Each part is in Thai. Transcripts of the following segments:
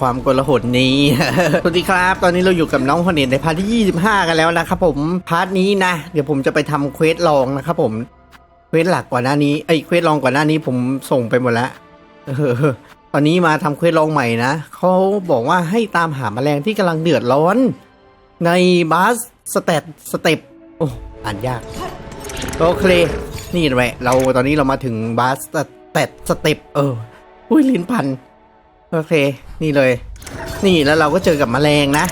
ความกลาหนนี้ สวัสดีครับ ตอนนี้เราอยู่กับน้องคนเนตในพาร์ทที่ 25 กันแล้วนะครับผม พาร์ทนี้นะ เดี๋ยวผมจะไปทำเควสลองนะครับผม เควสหลักกว่าหน้านี้ ไอ้ยเควสลองกว่าหน้านี้ผมส่งไปหมดแล้วตอนนี้มาทำเควสลองใหม่นะ เขาบอกว่าให้ตามหาแมลงที่กำลังเดือดร้อน ในบัสสเตตสเต็ปโอ้อ่านยาก โอเค นี่แหละ เราตอนนี้เรามาถึงบัสสเตตสเต็ปเออ อุ้ยลิ้นพัน โอเค นี่เลย นี่แล้วเราก็เจอกับแมลงนะ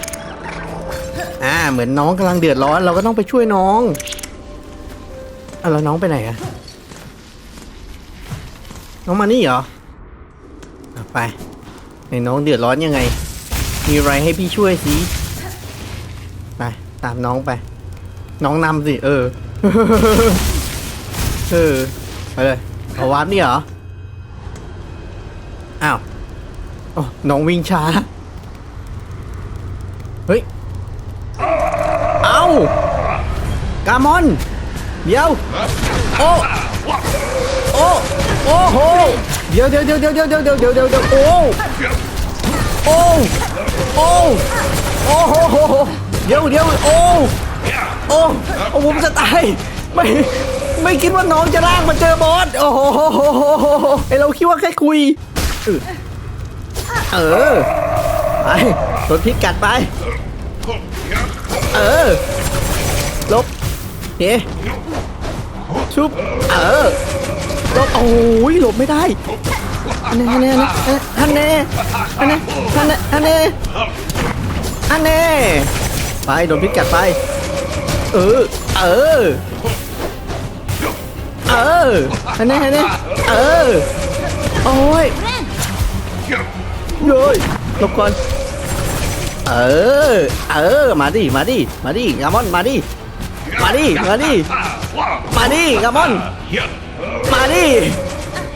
อ่า เหมือนน้องกำลังเดือดร้อน เราก็ต้องไปช่วยน้องอะแล้วน้องไปไหนอะน้องมานี่เหรออะไปในน้องเดือดร้อนยังไง มีอะไรให้พี่ช่วยสิไปตามน้องไป น้องนำสิ เออ เออ ไปเลยเอาวาร์ปนี่เหรอ อ้าว โอ้น้องวิ่งช้า เฮ้ย เอ้ากามอน เดี๋ยว โอ้ โอ้ โอ้โห เดี๋ยวเดี๋ยวเดี๋ยวเดี๋ยวเดี๋ยวเดี๋ยวเดี๋ยวเดี๋ยวเดี๋ยวโอ้ โอ้ โอ้ โอ้โหโหโหเดี๋ยวเดี๋ยวโอ้ โอ้ โอ้ผมจะตาย ไม่ไม่คิดว่าน้องจะลากมาเจอบอส โอ้โหโหโหโหโหโหไอเราคิดว่าแค่คุย เออ ไปโดนพิษกัดไป เออ ลบเฮ้ชุบ เออ ลบ โอ้ยหลบไม่ได้อันนี้อันนี้อันนี้อันนี้อันนี้อันนี้อันนี้ไปโดนพิษกัดไป เออ เออ เอออันนี้อันนี้เออ โอ้ย เย้ยหลบก่อน เออ เออ มาดิ มาดิ มาดิกามอน มาดิ มาดิ มาดิ มาดิกามอน มาดิ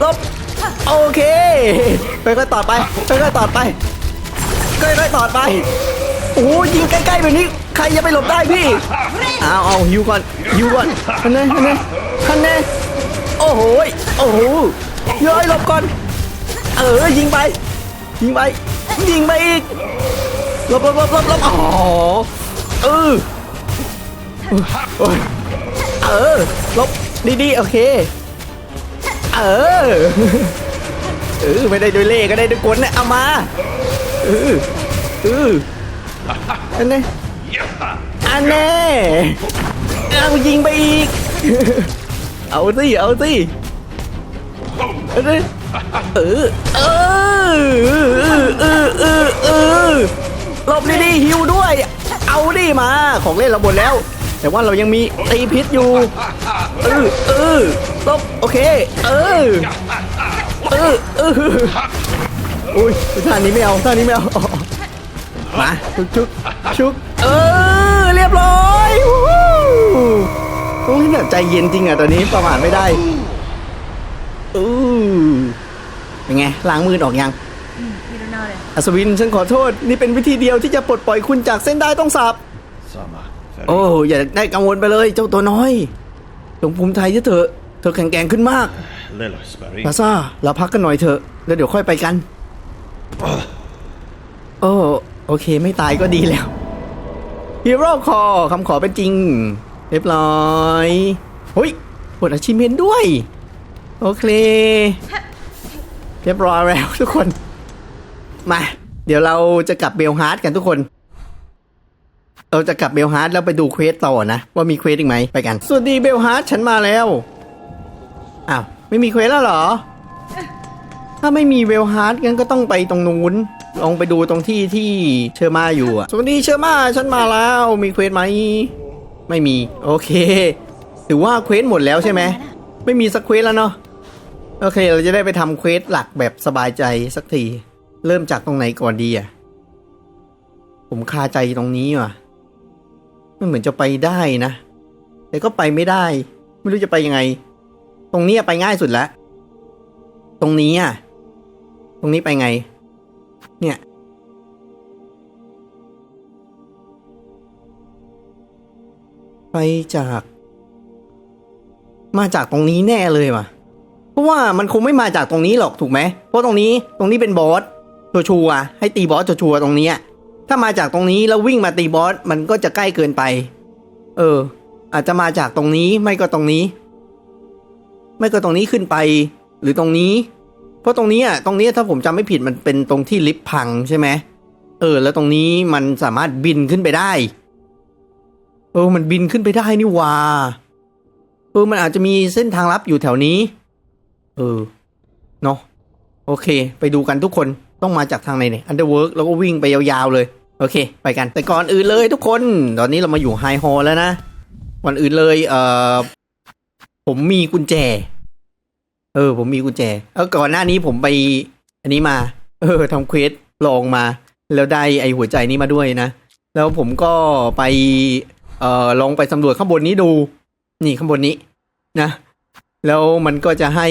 ลบโอเคค่อยๆต่อไปค่อยๆต่อไปค่อยๆต่อไปโอ้ยยิงใกล้ๆแบบนี้ ใครจะไปหลบได้พี่เอาเอาฮิวก่อนฮิวก่อนฮันเน่ฮันเน่ฮันเน่โอ้โหโอ้โหเย้ยหลบก่อน เออยิงไป ยิงไปยิงไปอีกลบลบลบลบลบอ๋อเออเออลบดีๆโอเค เออเออไม่ได้ด้วยเล่ก็ได้ด้วยกลเนี่ยเอามาเออเอออันนี้อันนี้เอายิงไปอีก เอาสิเอาสิเอาสิ เออเออเออเออเออหลบดิฮิวด้วย เอาดิมาของเล่นเราหมดแล้ว แต่ว่าเรายังมีตีพิษอยู่เออเออลบโอเค เออเออเอออุ้ยท่านี้ไม่เอาท่านี้ไม่เอามาชุกชุกชุกเออเรียบร้อยโอ้ยแบบใจเย็นจริงอะตอนนี้ประมาทไม่ได้อือ เป็นไงล้างมือออกยัง You don't know that. อัศวินฉันขอโทษ นี่เป็นวิธีเดียวที่จะปลดปล่อยคุณจากเส้นได้ต้องสับ Sama. โอ้อย่าได้กังวลไปเลยเจ้าตัวน้อยจงภูมิใจที่เถอะเธอแข็งแกร่งขึ้นมาก Lelos, Barry. ลาซ่าเราพักกันหน่อยเถอะแล้วเดี๋ยวค่อยไปกันโอ้โอเคไม่ตายก็ดีแล้วฮีโร่คอคำขอเป็นจริง เรียบร้อยเฮ้ยปลดอาชิเมนด้วย โอเค เรียบร้อยแล้วทุกคน มา เดี๋ยวเราจะกลับเบลฮาร์ดกันทุกคน เราจะกลับเบลฮาร์ดแล้วไปดูเควสต่อนะ ว่ามีเควสอีกไหมไปกัน สวัสดีเบลฮาร์ดฉันมาแล้ว อ้าว ไม่มีเควสแล้วเหรอ ถ้าไม่มีเวลฮาร์ดงั้นก็ต้องไปตรงนู้นลองไปดูตรงที่ที่เชอร์มาอยู่อะสวัสดีเชอร์มาฉันมาแล้วมีเควสไหม ไม่มี โอเค ถือว่าเควสหมดแล้วใช่ไหม ไม่มีสักเควสแล้วเนาะ โอเค เราจะได้ไปทำเควสหลักแบบสบายใจสักที เริ่มจากตรงไหนก่อนดีอะ ผมคาใจตรงนี้ว่ะ มันเหมือนจะไปได้นะ แต่ก็ไปไม่ได้ ไม่รู้จะไปยังไง ตรงนี้ไปง่ายสุดแล้ว ตรงนี้อะ ตรงนี้ไปไง เนี่ย ไปจาก มาจากตรงนี้แน่เลยว่ะ ราะว่ามันคงไม่มาจากตรงนี้หรอกถูกไหมเพราะตรงนี้ตรงนี้เป็นบอสชัวร์ๆให้ตีบอสชัวร์ๆตรงนี้ถ้ามาจากตรงนี้แล้ววิ่งมาตีบอสมันก็จะใกล้เกินไป เออ อาจจะมาจากตรงนี้ไม่ก็ตรงนี้ ไม่ก็ตรงนี้ขึ้นไป หรือตรงนี้ เพราะตรงนี้อะตรงนี้ถ้าผมจำไม่ผิดมันเป็นตรงที่ลิฟต์พังใช่ไหมเออ แล้วตรงนี้มันสามารถบินขึ้นไปได้ เออ มันบินขึ้นไปได้นี่ว่าเออมันอาจจะมีเส้นทางลับอยู่แถวนี้ เออ เนาะโอเค ไปดูกันทุกคนต้องมาจากทางไหนเนี่ยอันเดอร์เวิร์กแล้วก็วิ่งไปยาวๆเลย โอเค ไปกัน แต่ก่อนอื่นเลยทุกคน ตอนนี้เรามาอยู่ไฮฮอลแล้วนะก่อนอื่นเลย เอ่อ ผมมีกุญแจ เออ ผมมีกุญแจ เออก่อนหน้านี้ผมไป อันนี้มา เออทำเควสลองมา แล้วได้ไอหัวใจนี้มาด้วยนะ แล้วผมก็ไป เอ่อลองไปสำรวจข้างบนนี้ดู นี่ข้างบนนี้ นะ แล้วมันก็จะให้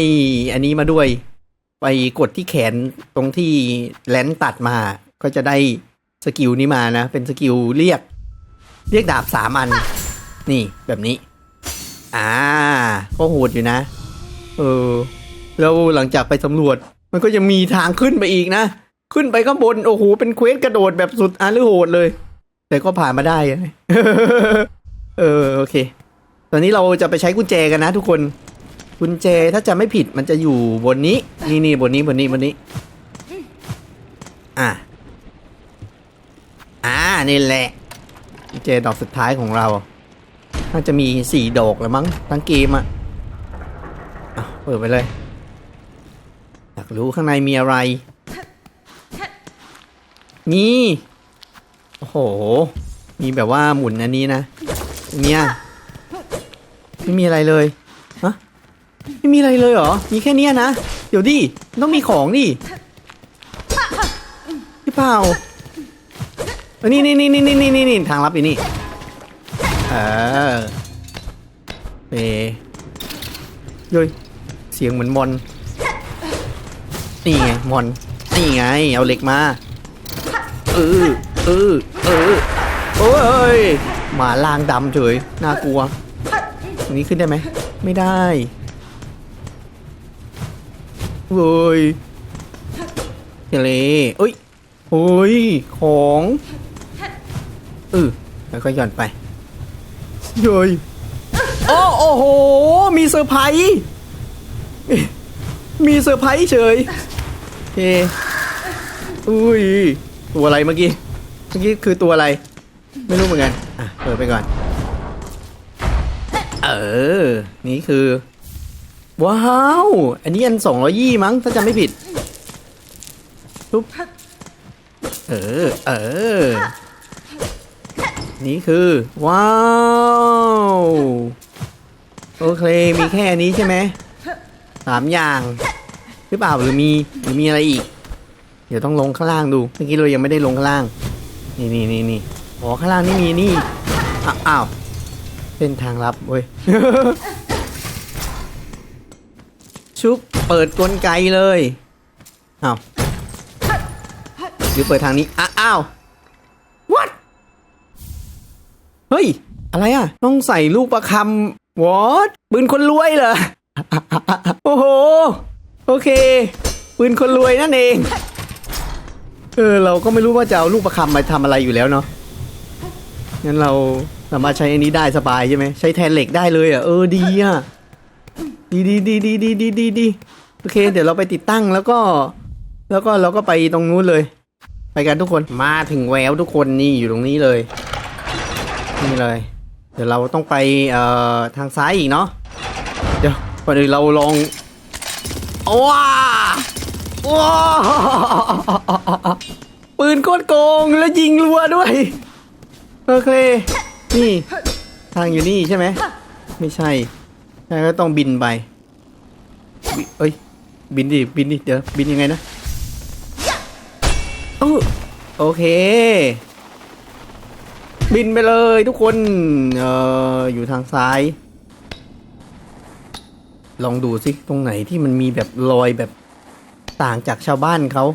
อันนี้มาด้วย ไปกดที่แขนตรงที่แลนตัดมา ก็จะได้สกิลนี้มานะ เป็นสกิลเรียก เรียกดาบสามอัน นี่แบบนี้ อ่า ก็โหดอยู่นะ เออ แล้วหลังจากไปสำรวจ มันก็ยังมีทางขึ้นไปอีกนะ ขึ้นไปข้างบน โอ้โห เป็นเควสกระโดดแบบสุดอาลือโหดเลย แต่ก็ผ่านมาได้ เออ โอเค ตอนนี้เราจะไปใช้กุญแจกันนะทุกคน กุญแจถ้าจะไม่ผิดมันจะอยู่บนนี้ นี่นี่บนนี้บนนี้บนนี้ อะ อ่านี่แหละกุญแจดอกสุดท้ายของเราน่าจะมีสี่ดอกแล้วมั้งทั้งเกมอะอะเปิดไปเลย อยากรู้ข้างในมีอะไร นี่ โอ้โห มีแบบว่าหมุนอันนี้นะ เนี่ย ไม่มีอะไรเลย ไม่มีอะไรเลยเหรอ มีแค่เนี้ยนะ เดี๋ยวดิ ต้องมีของดิพี่เปล่าออนี่นี่นี่นี่นี่นี่นี่ทางลับอยู่นี่ เออเอโย้ยเสียงเหมือนมอนนี่ไงมอนนี่ไง เอาเหล็กมา เออ เออ เออ โอ้ยหมาลางดำเฉย น่ากลัวตรงนี้ขึ้นได้ไหม ไม่ได้ เฮ้ยเลเอ้ยโอ้ย ของเออแล้วก็หย่อนไปเยยโอ้โอ้โห มีเซอร์ไพรส์มีเซอร์ไพรส์เฉยเคอุ้ย ตัวอะไรเมื่อกี้ เมื่อกี้คือตัวอะไร ไม่รู้เหมือนกัน อะ เปิดไปก่อน เออ นี่คือ ว้าว อันนี้อันสองร้อยี่มั้ง ถ้าจำไม่ผิดปุ๊บเออ เออ นี่คือ ว้าว โอเค มีแค่นี้ใช่ไหมสามอย่างหรือเปล่าหรือมีหรือมีอะไรอีก เดี๋ยวต้องลงข้างล่างดูเมื่อกี้เรายังไม่ได้ลงข้างล่าง นี่นี่นี่นี่อ๋อข้างล่างนี่มีนี่อ้าวเส้นทางลับเว้ย ชุบเปิดกลไกเลยอ้าวหรือเปิดทางนี้อ้าว what เฮ้ย อะไรอะ ต้องใส่ลูกประคำ what ปืนคนรวยเหรอ โอ้โห โอเค ปืนคนรวยนั่นเอง เออ เราก็ไม่รู้ว่าจะเอาลูกประคำมาทำอะไรอยู่แล้วเนาะ งั้นเราสามารถใช้อันนี้ได้สบายใช่ไหม ใช้แทนเหล็กได้เลยอะ เออดีอะ ดีดีดีดีดีดีดีดีโอเค เดี๋ยวเราไปติดตั้งแล้วก็ แล้วก็เราก็ไปตรงนู้นเลย ไปกันทุกคนมาถึงแววทุกคนนี่อยู่ตรงนี้เลย นี่เลย เดี๋ยวเราต้องไปเอ่อทางซ้ายอีกเนาะเดี๋ยวก่อนอื่นเราลองว้าว้าปืนโคตรโกงแล้วยิงรัวด้วยโอเคนี่ทางอยู่นี่ใช่ไหมไม่ใช่ ใช่ก็ต้องบินไปบเอ้ย บินดิ บินดิ เดี๋ยว บินยังไงนะเออโอเค บินไปเลยทุกคน เอ่อ อยู่ทางซ้าย ลองดูสิ ตรงไหนที่มันมีแบบรอยแบบต่างจากชาวบ้านเขา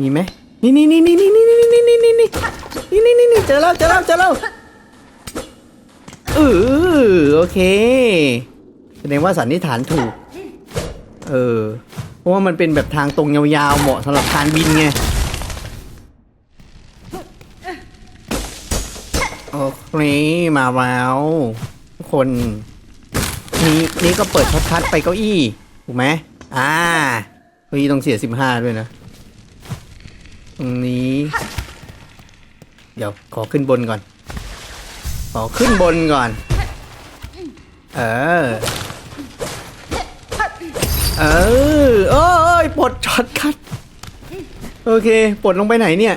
มีไหม นี่นี่นี่นี่นี่นี่นี่นี่นี่นี่นี่นี่นี่นี่เจอแล้วเจอแล้วเจอแล้ว เออโอเค แสดงว่าสันนิษฐานถูก เออ เพราะว่ามันเป็นแบบทางตรงยาวๆ เหมาะสำหรับการบินไง โอเค มาแล้วทุกคน นี่นี่ก็เปิดชัดๆไปเก้าอี้ ถูกไหมอ่าเก้าอี้ต้องเสียสิบห้าด้วยนะตรงนี้ เดี๋ยวขอขึ้นบนก่อน ขอขึ้นบนก่อน เออ เออโอ้ยปลดช็อตคัดโอเคปลดลงไปไหนเนี่ย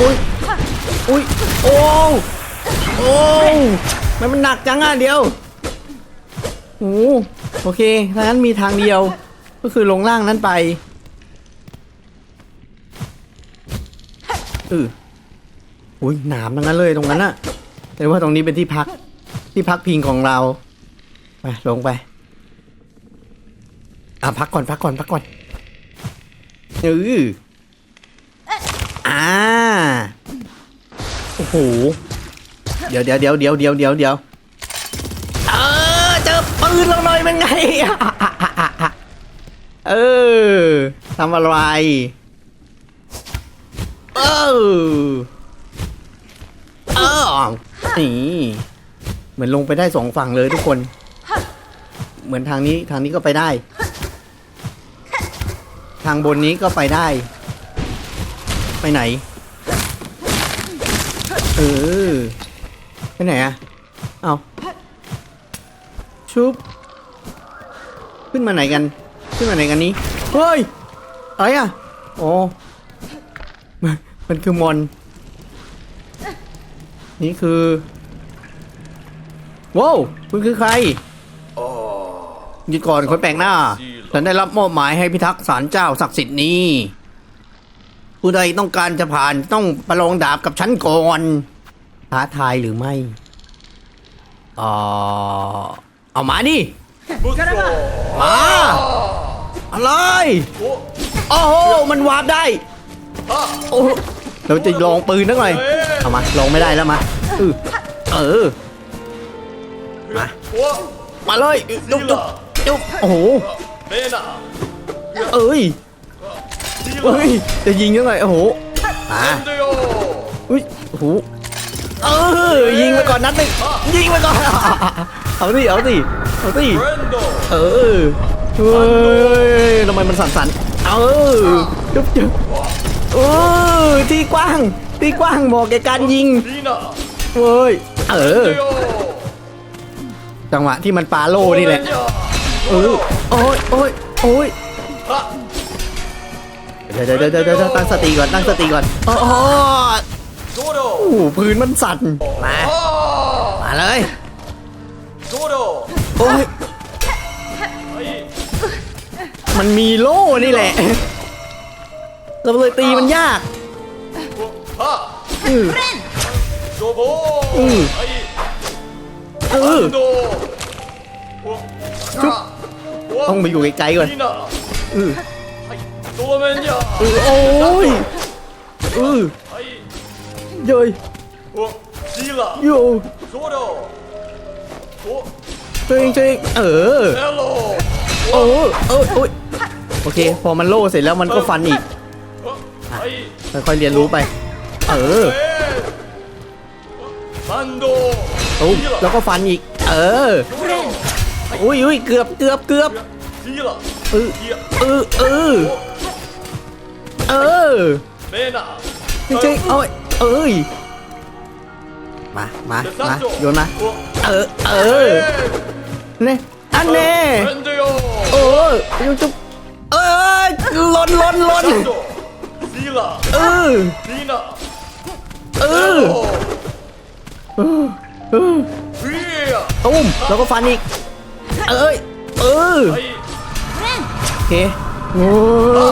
อุ้ยอุ้ยโอ้โอ้มันมันหนักจังอะเดียวโอ้โอเคถ้างั้นมีทางเดียว ก็คือลงล่างนั้นไปเออ อุ้ยหนามทั้งนั้นเลยตรงนั้นอะแต่ว่าตรงนี้เป็นที่พักที่พักพิงของเราไปลงไปอะพักก่อนพักก่อนพักก่อนเอออ่าโอ้โหเดี๋ยวเดี๋ยวเดี๋ยวเดี๋ยวเดี๋ยวเดี๋ยวเดี๋ยวเออเจอปืนเราหน่อยเป็นไงเออทำอะไรเออ เออนี่เหมือนลงไปได้สองฝั่งเลยทุกคน เหมือนทางนี้ทางนี้ก็ไปได้ ทางบนนี้ก็ไปได้ ไปไหน เออ ไปไหนอะเอาชุบ ขึ้นมาไหนกัน ขึ้นมาไหนกันนี้ เฮ้ย อะไรอะอ๋อมันมันคือมอน นี่คือว้าวคุณคือใครหยุดก่อนคนแปลกหน้าฉันได้รับมอบหมายให้พิทักษ์ศาลเจ้าศักดิ์สิทธิ์นี้ผู้ใดต้องการจะผ่านต้องประลองดาบกับฉันก่อนท้าทายหรือไม่เออเอามาดิมาอะไรโอ้โหมันวาร์ปได้โอ้โห เราจะลองปืนนักหน่อยเอามาลองไม่ได้แล้วมาเออเออมามาเลยจุ๊บจุ๊บจุ๊บโอ้โหเอ้ยเอ้ยจะยิงยังไงโอ้โหมาอุ้ยโอ้โหเออยิงไปก่อนนัดหนึ่งยิงไปก่อนเอาสิเอาสิเอาสิเออเฮ้ยทำไมมันสั่นๆเออจุ๊บจุ๊บ เออที่กว้างที่กว้างเหมาะแก่การยิงเว้ยเออ จังหวะที่มันปาโล่นี่แหละเออโอ้ยโอ้ยโอ้ยเดี๋ยวเดี๋ยวเดี๋ยวเดี๋ยวตั้งสติก่อนตั้งสติก่อนโอ้โหโอ้โหพื้นมันสั่นมามาเลยโอ้ยมันมีโล่นี่แหละ เราเลยตีมันยากอืออือเออชุบต้องไปอยู่ไกลๆก่อนอืออือโอ้ยอือเย้ยโย่ตัวเองตัวเองเออโอ้เออโอ้ยโอเค พอมันโล่เสร็จแล้วมันก็ฟันอีก ค่อยๆเรียนรู้ไป เออตุ้มแล้วก็ฟันอีก เออ อุ้ยอุ้ยเกือบเกือบเกือบเออเออเออเออจริงๆเอาเอ้ย มามามาโยนมาเออ เออเน่อันเน่เออยุจุ๊บเอ้ยหล่นหล่นหล่น เออเออเออเออตุ้มแล้วก็ฟันอีก เอ้ยเออโอเคโอ้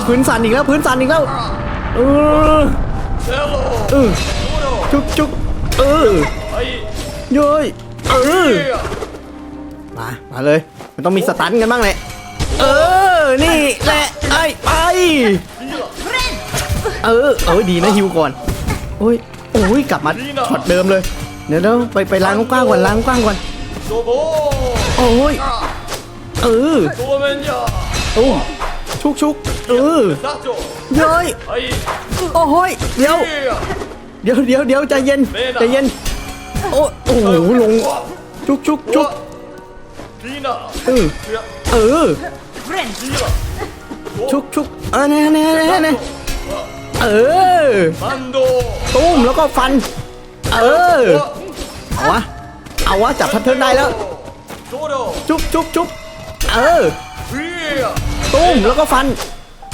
พื้นสั่นอีกแล้วพื้นสั่นอีกแล้วเออเออจุกจุกเออเย้ยเออมามาเลย มันต้องมีสตันกันบ้างแหละเออนี่แหละไอ้ไป เออเออดีนะฮิวก่อนโอ้ยโอ้ยกลับมาช็อตเดิมเลย เดี๋ยวเดี๋ไปไปล้างกว้างก่อนล้างกว้างก่อนโอ้ยเออโอ้ชุกชุกเออเย้ยโอ้ยเดี๋ยวเดี๋ยวเดี๋ยวเดี๋ยวใจเย็นใจเย็นโอ้โอ้ลงชุกชุกชุกเออเออชุกชุกอะนี่ยเนี่นี่ เออตุ้มแล้วก็ฟัน เออ เอาวะ เอาวะ จับพันเทิร์นได้แล้ว จุ๊บจุ๊บจุ๊บเออ ตุ้มแล้วก็ฟัน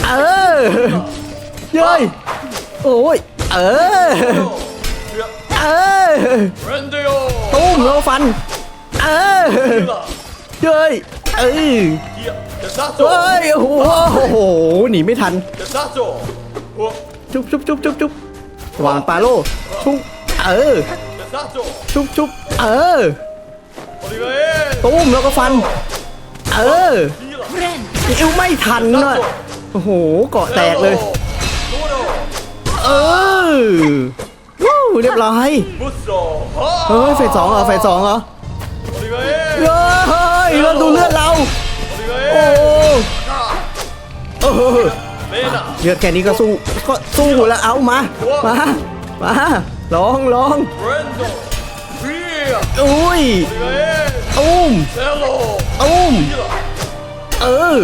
เออ เย้ย โอ้ย เออ เออ ตุ้มแล้วฟัน เออ เย้ย เออเฮ้ยโอ้โห หนีไม่ทัน ชุบชุบชุบชุบชุบวางปาโลชุบเออชุบชุบเออตุ้มแล้วก็ฟัน เออยิวไม่ทันเลยโอ้โหเกาะแตกเลย เออวู้เรียบร้อยเฮ้ยเฟสสองเหรอเฟสสองเหรอเฮ้ยเราดูเลือดเราโอ้ เลือดแค่นี้ก็สู้ก็สู้แล้วเอามา มา มาลองลองอุ้ยอุ้มอุ้มเออ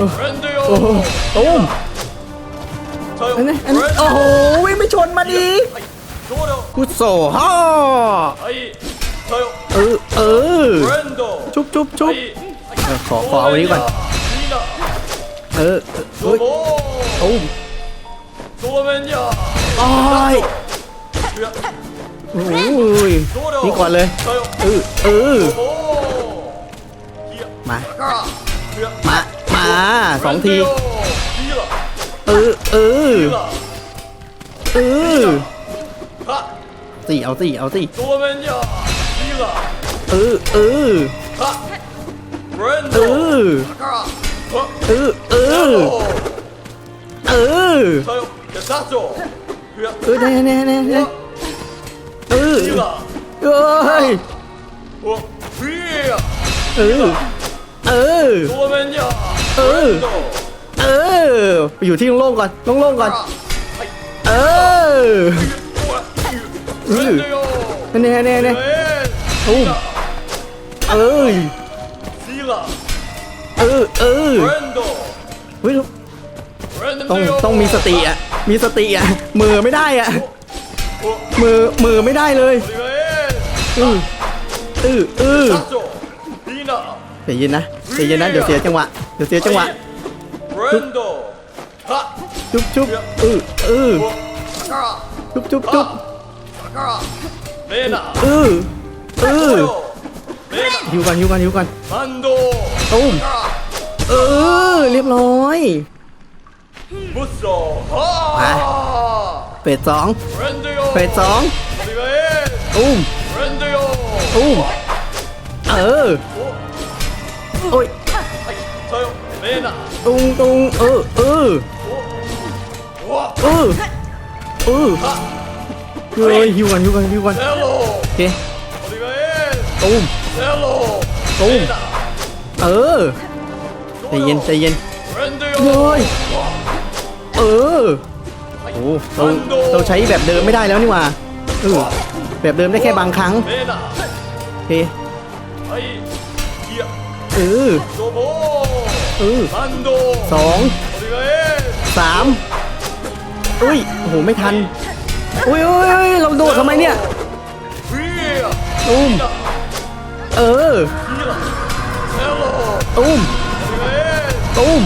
อุ้มอันนี้อันนี้โอ้โหวิ่งไปชนมันอีกกุโซฮ่าเออเออชุบชุบชุบขอขอเอาไว้ก่อน เออเฮ้ยโอ้มตัวเป็นยาตายโอ้ยนี่ก่อนเลยเออเออมา มา มาสองที เออ เออ เออสี่เอาสี่เอาตีเออ เออ เออ เออเออเออเออเนี่ยเอนี่ยเนเออเออเอ้ยเออเออเออเออไปอยู่ที่โล่งๆก่อนโล่งๆก่อนเออเออเนี่ยเนี่ยเนี่อตุ้มเออย เออเออเฮ้ยต้องต้องมีสติอะ มีสติอะ มือไม่ได้อะ มือมือไม่ได้เลยอืออืออือใจเย็นนะใจเย็นนะเดี๋ยวเสียจังหวะเดี๋ยวเสียจังหวะจุ๊บจุ๊บอืออือจุ๊บจุ๊บจุ๊บอืออือ หิวก่อนหิวก่อนหิวก่อนโดตุ้มเออเรียบร้อยมาเฟสสองเฟสสองตุ้มตุ้มเออโอ้ยตุงตุงเออเออเออเออเฮ้ยหิวกันหิวกันหิวกันโอเคตุ้ม ตูมเออใจเย็นใจเย็นเลยเออโอ้เราเราใช้แบบเดิมไม่ได้แล้วนี่หว่าเออแบบเดิมได้แค่บางครั้งโอเคเออเออสองสามอุ้ยโอ้โหไม่ทันอุ้ยอุ้ยเราโดดทำไมเนี่ยตูม เออตุ้มตุ้ม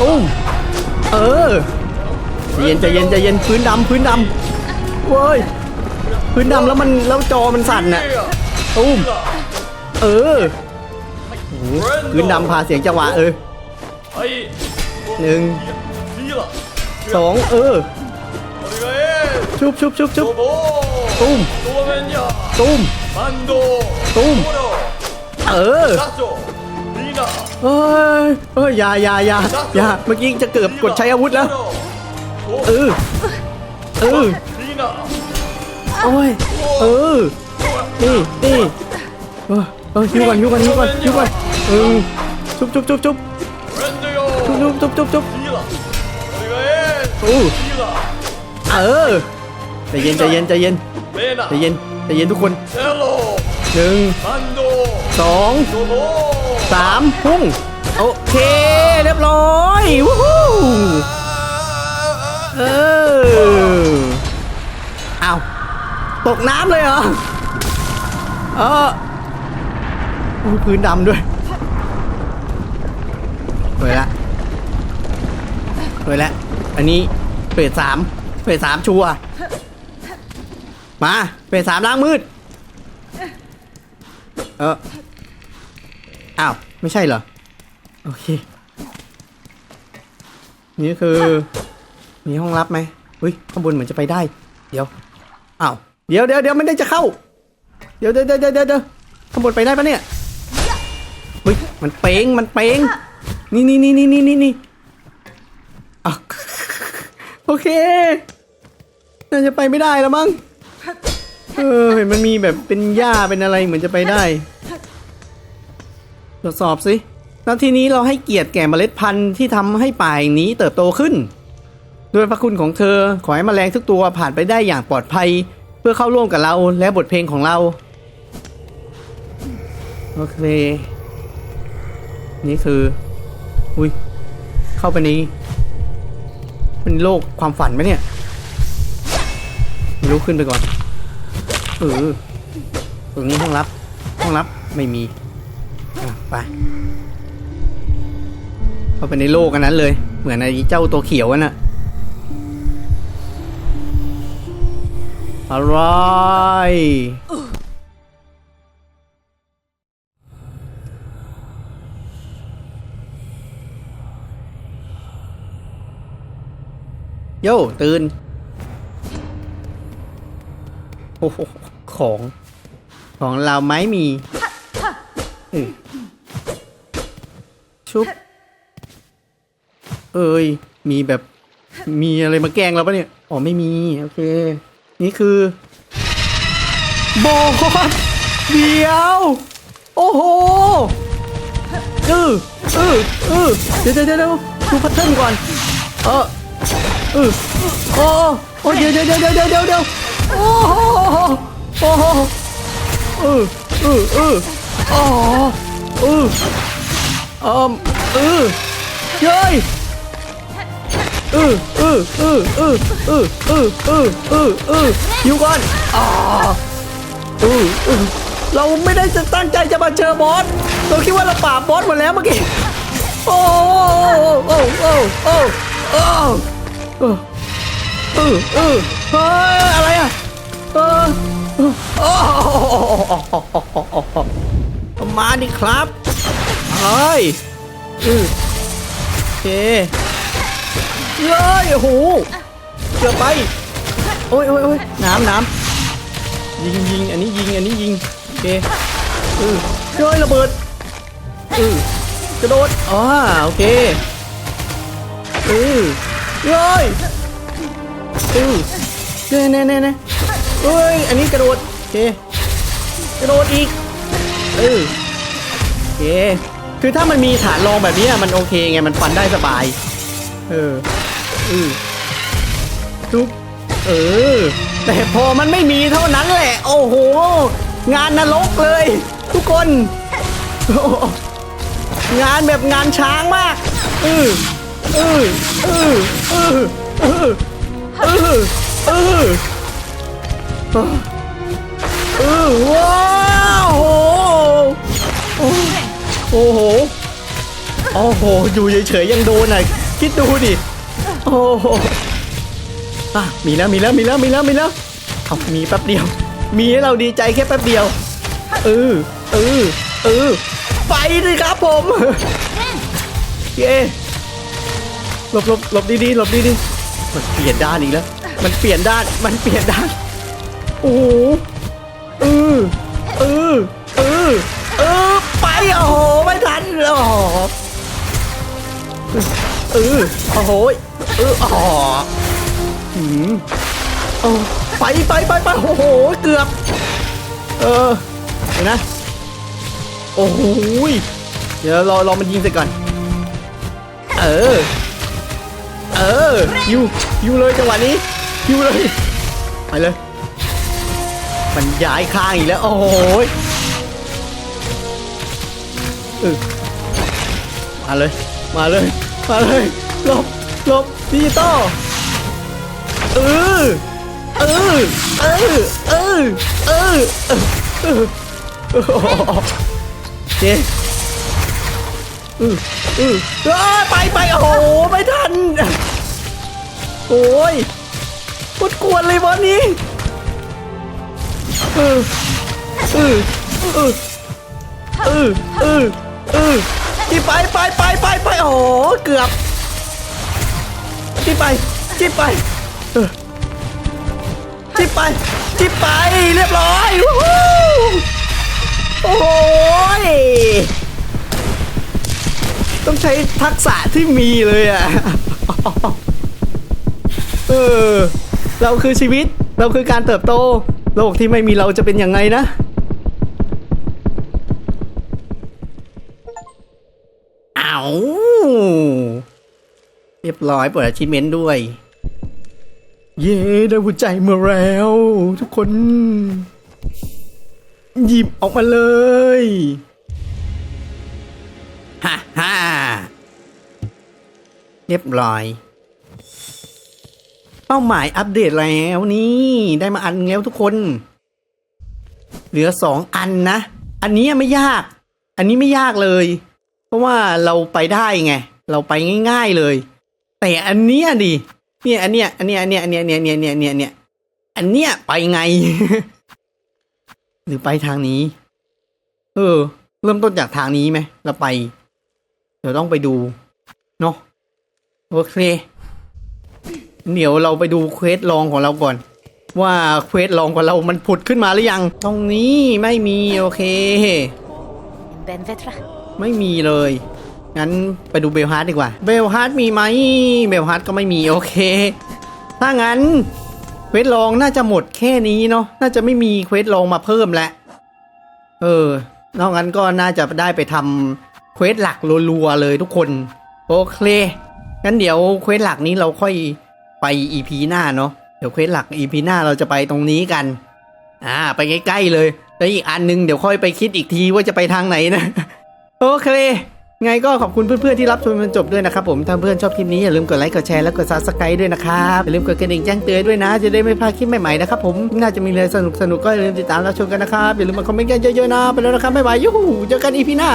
ตุ้มเออเย็นใจเย็นใจเย็นพื้นดำพื้นดำเว้ยพื้นดำแล้วมันแล้วจอมันสั่นน่ะตุ้มเออพื้นดำพาเสียงจังหวะเออหนึ่งสองเออชุบชุบชุบชุบตุ้มตุ้ม バンド ตุ้ม ソロ เออ 社長ピーナ เฮ้ยเฮ้ยอย่าอย่าอย่าอย่าเมื่อกี้จะเกือบกดใช้อาวุธแล้ว เออ เออ ピーナ โอ้ย เออ นี่นี่เออเออฮิวกันฮิวกันฮิวกันฮิวกันเออชุ จุ๊บจุ๊บจุ๊บจุ๊บ フレンドよ จุ๊บจุ๊บจุ๊บจุ๊บ ヒーラーお願い โอ้ ヒーラー เออใจเย็นใจเย็นใจเย็น レーナ ใจเย็น ใจเย็นทุกคนหนึ่งสองสามพุ่ง โอเค เรียบร้อยวู้ฮู้เออเอาตกน้ำเลยเหรอ เออพื้นดำด้วยสวยละสวยละ อันนี้เฟสสามเฟสสามชัวร์ มาเฟสสามล้างมืด เอออ้าว ไม่ใช่เหรอ โอเค นี่คือ มีห้องลับไหมอุ้ยข้างบนเหมือนจะไปได้ เดี๋ยวอ้าวเดี๋ยวเดี๋ยวเดี๋ยวไม่ได้จะเข้า เดี๋ยวเดี๋ยวเดี๋ยวเดี๋ยวเดี๋ยวข้างบนไปได้ปะเนี่ยอุ้ยมันเป้งมันเป้งนี่นี่นี่นี่นี่นี่นี่โอเคน่าจะไปไม่ได้แล้วมั้ง เออเห็นมันมีแบบเป็นหญ้าเป็นอะไรเหมือนจะไปได้ ตรวจสอบสิแล้วทีนี้เราให้เกียรติแก่เมล็ดพันธุ์ที่ทำให้ป่าแห่งนี้เติบโตขึ้น ด้วยพระคุณของเธอขอให้แมลงทุกตัวผ่านไปได้อย่างปลอดภัย เพื่อเข้าร่วมกับเราและบทเพลงของเรา โอเค นี่คือ อุ้ย เข้าไปในเป็นโลกความฝันไหมเนี่ยไม่รู้ขึ้นไปก่อน ออตรงนี้ห้องลับห้องลับไม่มีไปเข้าไปในโลกอันนั้นเลย เหมือนไอ้เจ้าตัวเขียวอันน่ะอะไรโย่ตื่น โอ้โห ของของเราไม่มีชุบเอ้ย มีแบบ มีอะไรมาแกล้งเราปะเนี่ย อ๋อไม่มี โอเค นี่คือโบสเดียว โอ้โหเออเออเออเดี๋ยวเดี๋ยวเดี๋ยวดูพัทเทิร์นก่อน เออเออโอ้โอ้เดี๋ยวเดี๋ยวเดี๋ยวเดี๋ยวเดี๋ยวเดี๋ยวโอ้โห อ้โหเออเออเอออ๋อเออเออเออเย้ยเออเออเออเออเออเออเออเออเอออยู่ก่อนอ่าเออเออเราไม่ได้จะตั้งใจจะมาเจอบอสเราคิดว่าเราปราบบอสหมดแล้วเมื่อกี้โอ้โอ้โอ้โอ้โอ้โอ้เออเออเฮ้ยอะไรอะเออโอ้ มาดิครับเฮ้ยออโอเคเลยโอ้โหเกือบไปโอ้ยโอ้ยโอ้ยน้ำน้ำยิงยิงอันนี้ยิงอันนี้ยิงโอเคเออเฮ้ยระเบิดเออกระโดดอ๋อโอเคเออเฮ้ยเออเน่เน่เน่ เน่เฮ้ย อันนี้กระโดดโอเคกระโดดอีก เออโอเค คือถ้ามันมีฐานรองแบบนี้อะมันโอเคไง มันฟันได้สบาย เออเออทุบเออ แต่พอมันไม่มีเท่านั้นแหละ โอ้โห งานนรกเลย ทุกคนโอ้โหงานแบบงานช้างมากเออเออเออเออเออเออ เออว้าวโอ้โหโอ้โห โอ้โห อยู่เฉยๆยังโดนอะคิดดูดิ โอ้โหอะมีแล้วมีแล้วมีแล้วมีแล้วมีแล้วเอามีแป๊บเดียว มีให้เราดีใจแค่แป๊บเดียว เออเออเออไปดิครับผม เย้หลบหลบหลบดีๆหลบดีๆมันเปลี่ยนด้านอีกแล้ว มันเปลี่ยนด้าน มันเปลี่ยนด้าน โอ้โหเออเออเออเออไปโอ้โหไม่ทันโอ้โหเออโอ้โหเอออ๋อหืมโอ้ไปไปไปไปโอ้โหเกือบ เออเห็นนะโอ้โหเดี๋ยวรอรอมันยิงเสร็จก่อน เออ เออยูยูเลยจังหวะนี้ยูเลย ไปเลย มันย้ายข้างอีกแล้ว โอ้โหยมาเลย มาเลย มาเลยลบลบดิจิตอลเออเออเออเออเออเออเออโอ้โหเจ๊เออเออเอ้ยไปไปโอ้โหไม่ทัน โอ้ยปวดกวนเลยวันนี้ ออเออเออเออเออที่ไปไปไปไปไปโอ้โหเกือบที่ไปที่ไปเออที่ไปที่ไปเรียบร้อยโอ้โหยต้องใช้ทักษะที่มีเลยอะเออเราคือชีวิตเราคือการเติบโต โลกที่ไม่มีเราจะเป็นยังไงนะ เอาเรียบร้อยเปิดอาชีพเมนด้วย เย้ได้หัวใจมาแล้ว ทุกคน หยิบออกมาเลยฮ่าฮ่าเรียบร้อย เป้าหมายอัปเดตแล้วนี่ ได้มาอันแล้วทุกคน เหลือสองอันนะ อันนี้ไม่ยาก อันนี้ไม่ยากเลยเพ ราะว่าเราไปได้ไง เราไปง่าย ๆเลย แต่อันเนี้ยดิเนี่ยอันเนี้ยอันเนี้ยอันเนี้ยอันเนี้ยอันเนี้ยอันเนี้ยอันเนี้ยเนี่ยเนี้ยอันเนี้ยไปไง หรือไปทางนี้ เออ เริ่มต้นจากทางนี้ไหมเราไป เดี๋ยวต้องไปดูเนาะโอเคเดี๋ยวเราไปดูเควสลองของเราก่อน ว่าเควสลองของเรามันผุดขึ้นมาหรือยัง ตรงนี้ไม่มีโอเค ไม่มีเลย งั้นไปดูเบลฮาร์ดดีกว่า เบลฮาร์ดมีไหม เบลฮาร์ดก็ไม่มีโอเค ถ้างั้นเควสลองน่าจะหมดแค่นี้เนาะ น่าจะไม่มีเควสลองมาเพิ่มแล้ว เออ นอกนั้นก็น่าจะได้ไปทำเควสหลักรัวๆเลยทุกคน โอเค งั้นเดี๋ยวเควสหลักนี้เราค่อยไป EP หน้าเนาะ เดี๋ยวเควสหลัก EP หน้าเราจะไปตรงนี้กัน อ่า ไปใกล้ๆเลย แล้วอีกอันนึงเดี๋ยวค่อยไปคิดอีกทีว่าจะไปทางไหนนะ โอเค ไงก็ขอบคุณเพื่อนๆที่รับชมจนจบด้วยนะครับผมถ้าเพื่อนชอบคลิปนี้อย่าลืมกดไลค์กดแชร์และกดซับสไครต์ด้วยนะครับอย่าลืมกดกระดิ่งแจ้งเตือนด้วยนะ จะได้ไม่พลาดคลิปใหม่ๆนะครับผมน่าจะมีอะไรสนุกๆก็อย่าลืมติดตามรับชมกันนะครับอย่าลืมมาคอมเมนต์กันเยอะๆนะไปแล้วนะครับบ๊ายบายยูหูเจอกันอีพีหน้า